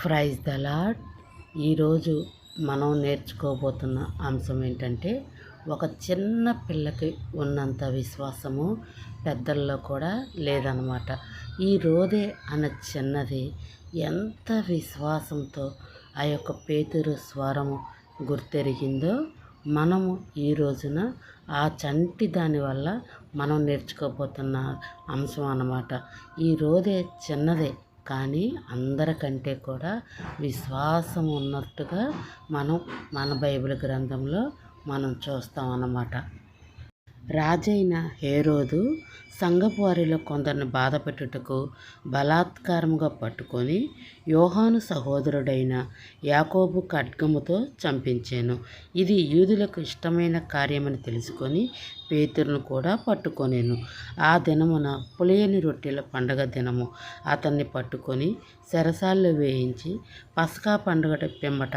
Praise the lord ఈరోజు మనం నేర్చుకోబోతున్న అంశం ఏంటంటే ఒక చిన్న పిల్లకి ఉన్నంత విశ్వాసము పెద్దల్లో కూడా లేదనమాట ఈ రోదే అన్న చిన్నది ఎంత విశ్వాసంతో ఆ యొక్క పేతురు స్వరము గుర్తెరిగిందో మనము ఈ రోజున ఆ చంటి దానివల్ల మనం నేర్చుకోబోతున్న అంశం అన్నమాట. ఈ రోదే చిన్నదే కానీ అందరికంటే కూడా విశ్వాసం ఉన్నట్టుగా మనం మన బైబిల్ గ్రంథంలో మనం చూస్తాం అన్నమాట రాజైన హేరోదు సంఘపు వారిలో కొందరిని బాధపెట్టుటకు బలాత్కారముగా పట్టుకొని యోహాను సహోదరుడైన యాకోబు ఖడ్గముతో చంపించాను. ఇది యూదులకు ఇష్టమైన కార్యమని తెలుసుకొని పేతురును కూడా పట్టుకొనేను. ఆ దినమున పులియని రొట్టెల పండగ దినము. అతన్ని పట్టుకొని సెరసాల్లో వేయించి పసకా పండుగ పిమ్మట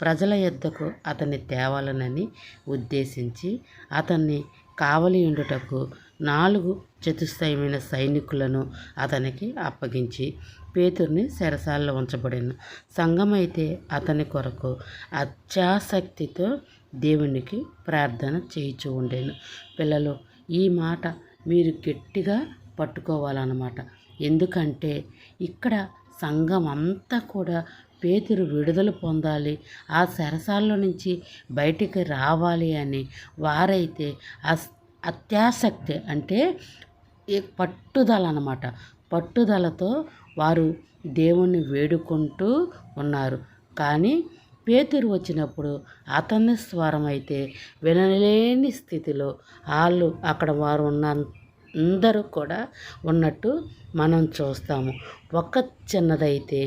ప్రజల యొద్దకు అతన్ని తేవాలనని ఉద్దేశించి అతన్ని కావలి ఉండుటకు నాలుగు చతుస్థయమైన సైనికులను అతనికి అప్పగించి పేతుర్ని సెరసాల్లో ఉంచబడిను. సంఘమైతే అతని కొరకు అత్యాసక్తితో దేవునికి ప్రార్థన చేయించు ఉండేను. పిల్లలు ఈ మాట మీరు గట్టిగా పట్టుకోవాలన్నమాట. ఎందుకంటే ఇక్కడ సంఘం అంతా కూడా పేతురు విడుదల పొందాలి ఆ సరసాల్లో నుంచి బయటికి రావాలి అని వారైతే అత్యాసక్తి అంటే పట్టుదల అన్నమాట. పట్టుదలతో వారు దేవుణ్ణి వేడుకుంటూ ఉన్నారు. కానీ పేతురు వచ్చినప్పుడు అతని స్వరం అయితే వినలేని స్థితిలో వాళ్ళు అక్కడ వారు ఉన్న అందరూ కూడా ఉన్నట్టు మనం చూస్తాము. ఒక చిన్నదైతే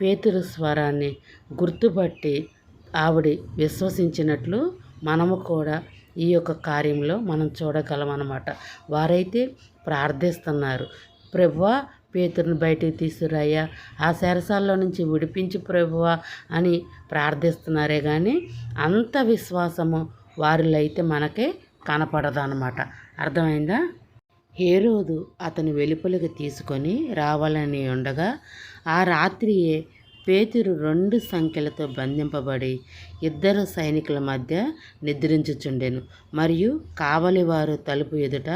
పేతురు స్వరాన్ని గుర్తుపట్టి ఆవిడ విశ్వసించినట్లు మనము కూడా ఈ యొక్క కార్యంలో మనం చూడగలం అన్నమాట వారైతే ప్రార్థిస్తున్నారు. ప్రభువా పేతురుని బయటికి తీసుకురాయ్యా. ఆ శరసాల్లో నుంచి విడిపించి ప్రభువా అని ప్రార్థిస్తున్నారే కానీ అంత విశ్వాసము వారిలో అయితే మనకే కనపడదన్నమాట. అర్థమైందా? ఏ రోజు అతని వెలుపలికి తీసుకొని రావాలని ఉండగా ఆ రాత్రియే పేతురు రెండు సంఖ్యలతో బంధింపబడి ఇద్దరు సైనికుల మధ్య నిద్రించుచుండెను. మరియు కావలివారు తలుపు ఎదుట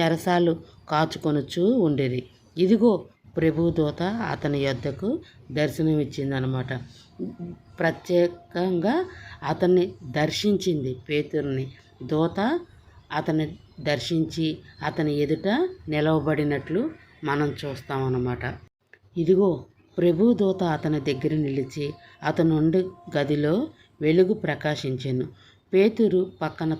చెరసాలు కాచుకొనుచూ ఉండేది ఇదిగో ప్రభుదూత అతని యొద్దకు దర్శనమిచ్చిందనమాట. ప్రత్యేకంగా అతన్ని దర్శించింది పేతుర్ని. దూత అతన్ని దర్శించి అతని ఎదుట నిలవబడినట్లు మనం చూస్తామన్నమాట. ఇదిగో ప్రభుదూత అతని దగ్గర నిలిచి అతనుండి గదిలో వెలుగు ప్రకాశించెను. పేతురు పక్కన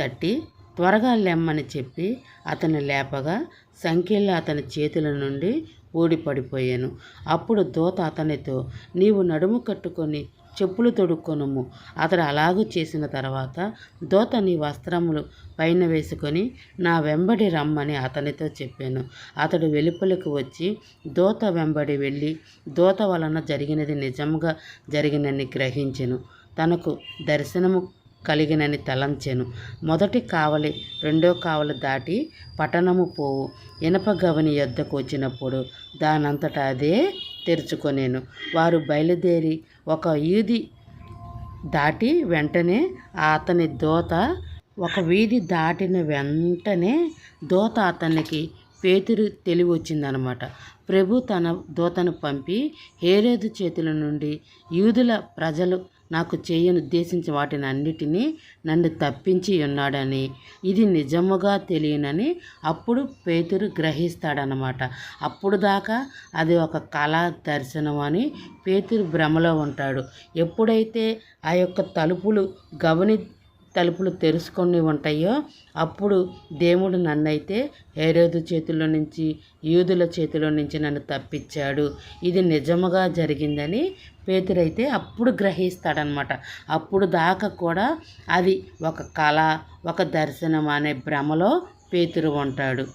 తట్టి త్వరగా లెమ్మని చెప్పి అతని లేపగా సంఖ్యలో అతని చేతుల నుండి ఊడిపడిపోయాను. అప్పుడు దూత అతనితో నీవు నడుము కట్టుకొని చెప్పులు తొడుక్కొనుము. అతడు అలాగూ చేసిన తర్వాత దోత నీ వస్త్రములు పైన వేసుకొని నా వెంబడి రమ్మని అతనితో చెప్పాను. అతడు వెలుపలకు వచ్చి దోత వెంబడి వెళ్ళి దోత వలన జరిగినది నిజంగా జరిగినని గ్రహించెను. తనకు దర్శనము కలిగినని తలంచెను. మొదటి కావలి రెండో కావలి దాటి పట్టణము పోవు. ఇనప గవని యొద్దకు వచ్చినప్పుడు దానంతటా అదే తెరుచుకొనేను. వారు బయలుదేరి ఒక వీధి దాటి వెంటనే అతని దోత ఒక వీధి దాటిన వెంటనే దోత అతనికి పేతురు తెలివి వచ్చిందనమాట ప్రభు తన దూతను పంపి హేరేదు చేతుల నుండి యూదుల ప్రజలు నాకు చేయను ఉద్దేశించి వాటిని అన్నిటినీ నన్ను తప్పించి ఉన్నాడని ఇది నిజముగా తెలియనని అప్పుడు పేతురు గ్రహిస్తాడనమాట అప్పుడు దాకా అది ఒక కళా దర్శనం అని పేతురు భ్రమలో ఉంటాడు. ఎప్పుడైతే ఆ యొక్క తలుపులు గవని తలుపులు తెరుచుకొని ఉంటాయో అప్పుడు దేవుడు నన్నైతే హేరోదు చేతిలో నుంచి యూదుల చేతిలో నుంచి నన్ను తప్పించాడు. ఇది నిజముగా జరిగిందని పేతురైతే అప్పుడు గ్రహిస్తాడనమాట అప్పుడు దాకా కూడా అది ఒక కళ ఒక దర్శనం అనే భ్రమలో పేతురు ఉంటాడు.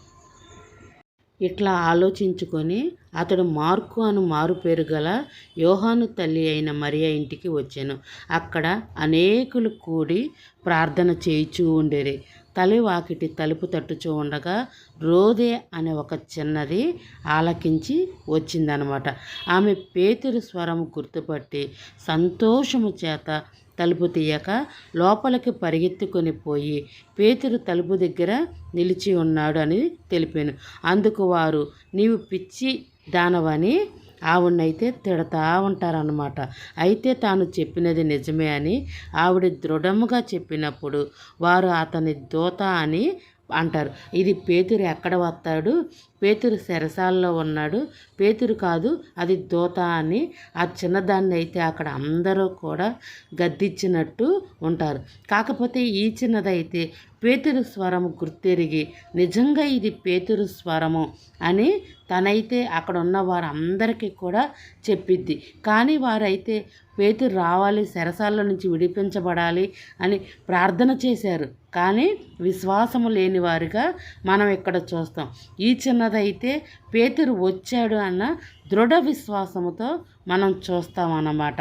ఇట్లా ఆలోచించుకొని అతడు మార్కు అను మారు పేరు గల యోహాను తల్లి అయిన మరియ ఇంటికి వచ్చాను. అక్కడ అనేకులు కూడి ప్రార్థన చేయిచూ ఉండేది తలి వాకిటి తలుపు తట్టుచూ ఉండగా రోదే అనే ఒక చిన్నది ఆలకించి వచ్చిందనమాట. ఆమె పేతురు స్వరం గుర్తుపట్టి సంతోషము చేత తలుపు తీయక లోపలికి పరిగెత్తుకొని పోయి పేతురు తలుపు దగ్గర నిలిచి ఉన్నాడు అని తెలిపాను. అందుకు వారు నీవు పిచ్చి దానవని ఆవిడనైతే తిడతా ఉంటారన్నమాట. అయితే తాను చెప్పినది నిజమే అని ఆవిడ దృఢముగా చెప్పినప్పుడు వారు అతని దూత అని అంటారు. ఇది పేతురు ఎక్కడ వస్తాడు? పేతురు సెరసాల్లో ఉన్నాడు. పేతురు కాదు అది దూత అని. ఆ చిన్నదాన్ని అయితే అక్కడ అందరూ కూడా గద్దించినట్టు ఉంటారు. కాకపోతే ఈ చిన్నదైతే పేతురు స్వరము గుర్తెరిగి నిజంగా ఇది పేతురు స్వరము అని తనైతే అక్కడ ఉన్న వారందరికీ కూడా చెప్పిద్ది. కానీ వారైతే పేతురు రావాలి సెరసాల నుంచి విడిపించబడాలి అని ప్రార్థన చేశారు. కానీ విశ్వాసము లేని వారిగా మనం ఇక్కడ చూస్తాం. ఈ చిన్నదైతే పేతురు వచ్చాడు అన్న దృఢ విశ్వాసముతో మనం చూస్తామన్నమాట.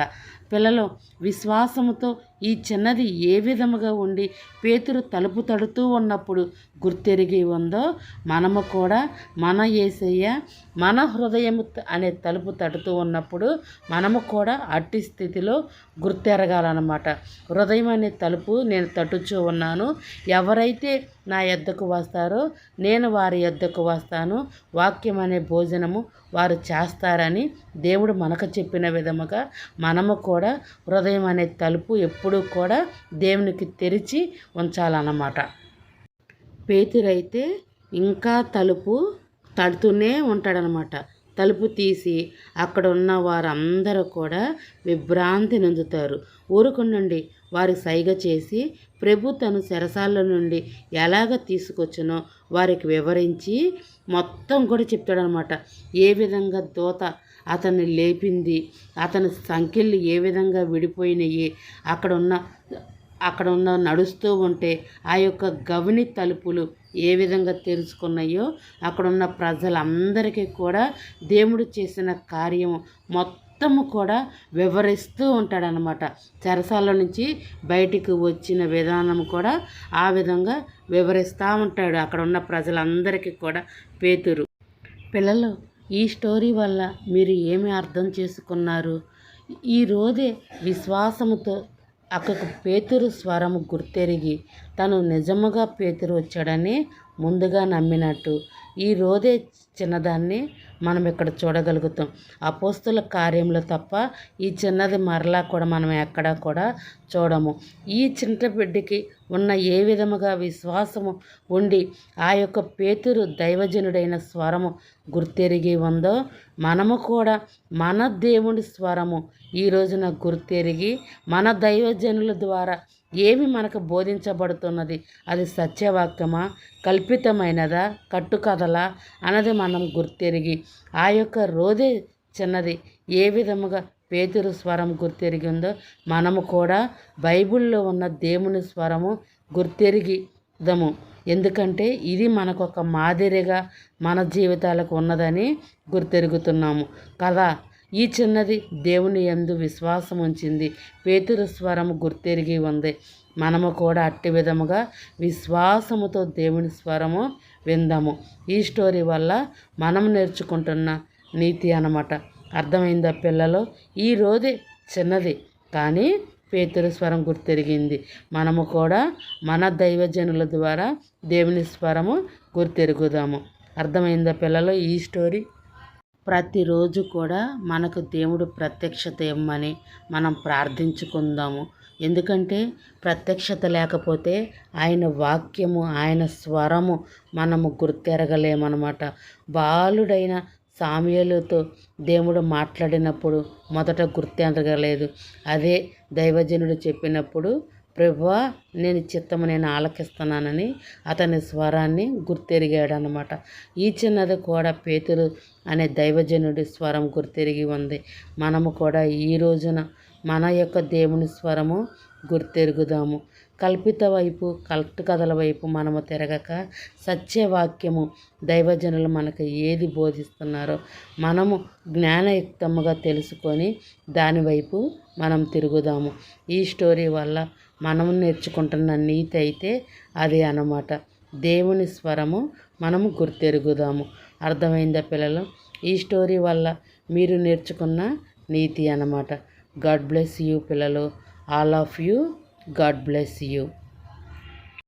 పిల్లలు విశ్వాసముతో ఈ చిన్నది ఏ విధముగా ఉండి పేతురు తలుపు తడుతూ ఉన్నప్పుడు గుర్తెరిగి ఉందో మనము కూడా మన ఏసయ్య మన హృదయము అనే తలుపు తడుతూ ఉన్నప్పుడు మనము కూడా అట్టి స్థితిలో గుర్తెరగాలన్నమాట. హృదయం అనే తలుపు నేను తట్టుచూ ఉన్నాను. ఎవరైతే నా యొద్దకు వస్తారో నేను వారి యొద్దకు వస్తాను. వాక్యం అనే భోజనము వారు చేస్తారని దేవుడు మనకు చెప్పిన విధముగా మనము కూడా హృదయం అనే తలుపు ఎప్పుడూ కూడా దేవునికి తెరిచి ఉంచాలన్నమాట. పేతురైతే ఇంకా తలుపు తడుతూనే ఉంటాడనమాట. తలుపు తీసి అక్కడ ఉన్న వారందరూ కూడా విభ్రాంతి నొందుతారు. ఊరుకుండండి వారి సైగ చేసి ప్రభు తను చెరసాల నుండి ఎలాగ తీసుకొచ్చినో వారికి వివరించి మొత్తం కూడా చెప్తాడనమాట. ఏ విధంగా దోత అతన్ని లేపింది అతని సంఖ్యలు ఏ విధంగా విడిపోయినాయి అక్కడ ఉన్న అక్కడ ఉన్న నడుస్తూ ఉంటే ఆ యొక్క గవిని తలుపులు ఏ విధంగా తెరుచుకున్నాయో అక్కడున్న ప్రజలందరికీ కూడా దేవుడు చేసిన కార్యం మొత్తము కూడా వివరిస్తూ ఉంటాడనమాట చెరసాల నుంచి బయటికి వచ్చిన విధానం కూడా ఆ విధంగా వివరిస్తూ ఉంటాడు అక్కడ ఉన్న ప్రజలందరికీ కూడా పేతురు. పిల్లలు ఈ స్టోరీ వల్ల మీరు ఏమి అర్థం చేసుకున్నారు? ఈ రోజే విశ్వాసముతో అక్కకు పేతురు స్వరము గుర్తెరిగి తను నిజముగా పేతురు వచ్చాడని ముందుగా నమ్మినట్టు. ఈ రోజే చిన్నదాన్ని మనం ఇక్కడ చూడగలుగుతాం. అపోస్తుల కార్యంలో తప్ప ఈ చిన్నది మరలా కూడా మనం ఎక్కడా కూడా చూడము. ఈ చింత బిడ్డకి ఉన్న ఏ విధముగా విశ్వాసము ఉండి ఆ యొక్క పేతురు దైవజనుడైన స్వరము గుర్తెరిగి ఉందో మనము కూడా మన దేవుని స్వరము ఈ రోజున గుర్తెరిగి మన దైవజనుల ద్వారా ఏమి మనకు బోధించబడుతున్నది? అది సత్యవాక్యమా? కల్పితమైనదా? కట్టుకథలా? అన్నది మనం గుర్తెరిగి ఆ యొక్క రోజే చిన్నది. ఏ విధముగా పేతురు స్వరం గుర్తెరిగి ఉందో మనము కూడా బైబిల్లో ఉన్న దేవుని స్వరము గుర్తెరిగిదము. ఎందుకంటే ఇది మనకు ఒక మాదిరిగా మన జీవితాలకు ఉన్నదని గుర్తెరుగుతున్నాము. కదా? ఈ చిన్నది దేవుని ఎందు విశ్వాసం ఉంచింది. పేతురు స్వరం గుర్తెరిగి ఉంది. మనము కూడా అట్టి విధముగా విశ్వాసముతో దేవుని స్వరము విందాము. ఈ స్టోరీ వల్ల మనం నేర్చుకుంటున్న నీతి అన్నమాట. అర్థమైందా పిల్లలు? ఈ రోజే చిన్నది కానీ పేతురు స్వరం గుర్తెరిగింది. మనము కూడా మన దైవజనుల ద్వారా దేవుని స్వరము గుర్తెరుగుదాము. అర్థమైందా పిల్లలు? ఈ స్టోరీ ప్రతిరోజు కూడా మనకు దేవుడు ప్రత్యక్షత ఇవ్వమని మనం ప్రార్థించుకుందాము. ఎందుకంటే ప్రత్యక్షత లేకపోతే ఆయన వాక్యము ఆయన స్వరము మనము గుర్తెరగలేమన్నమాట బాలుడైన సామ్యులతో దేవుడు మాట్లాడినప్పుడు మొదట గుర్తెరగలేదు. అదే దైవజనుడు చెప్పినప్పుడు ప్రభువా నేను చిత్తము నేను ఆలకిస్తున్నానని అతని స్వరాన్ని గుర్తెరిగాడు అనమాట ఈ చిన్నది కూడా పేతురు అనే దైవజనుడి స్వరం గుర్తెరిగి ఉంది. మనము కూడా ఈ రోజున మన యొక్క దేవుని స్వరము గుర్తెరుగుదాము. కల్పిత వైపు కల్ట్ కథల వైపు మనము తిరగక సత్యవాక్యము దైవజనులు మనకు ఏది బోధిస్తున్నారో మనము జ్ఞానయుక్తముగా తెలుసుకొని దానివైపు మనం తిరుగుదాము. ఈ స్టోరీ వల్ల మనము నేర్చుకుంటున్న నీతి అయితే అది అన్నమాట. దేవుని స్వరము మనము గుర్తెరుగుదాము. అర్థమైందా పిల్లలు? ఈ స్టోరీ వల్ల మీరు నేర్చుకున్న నీతి అన్నమాట. గాడ్ బ్లెస్ యూ పిల్లలు. All of you God bless you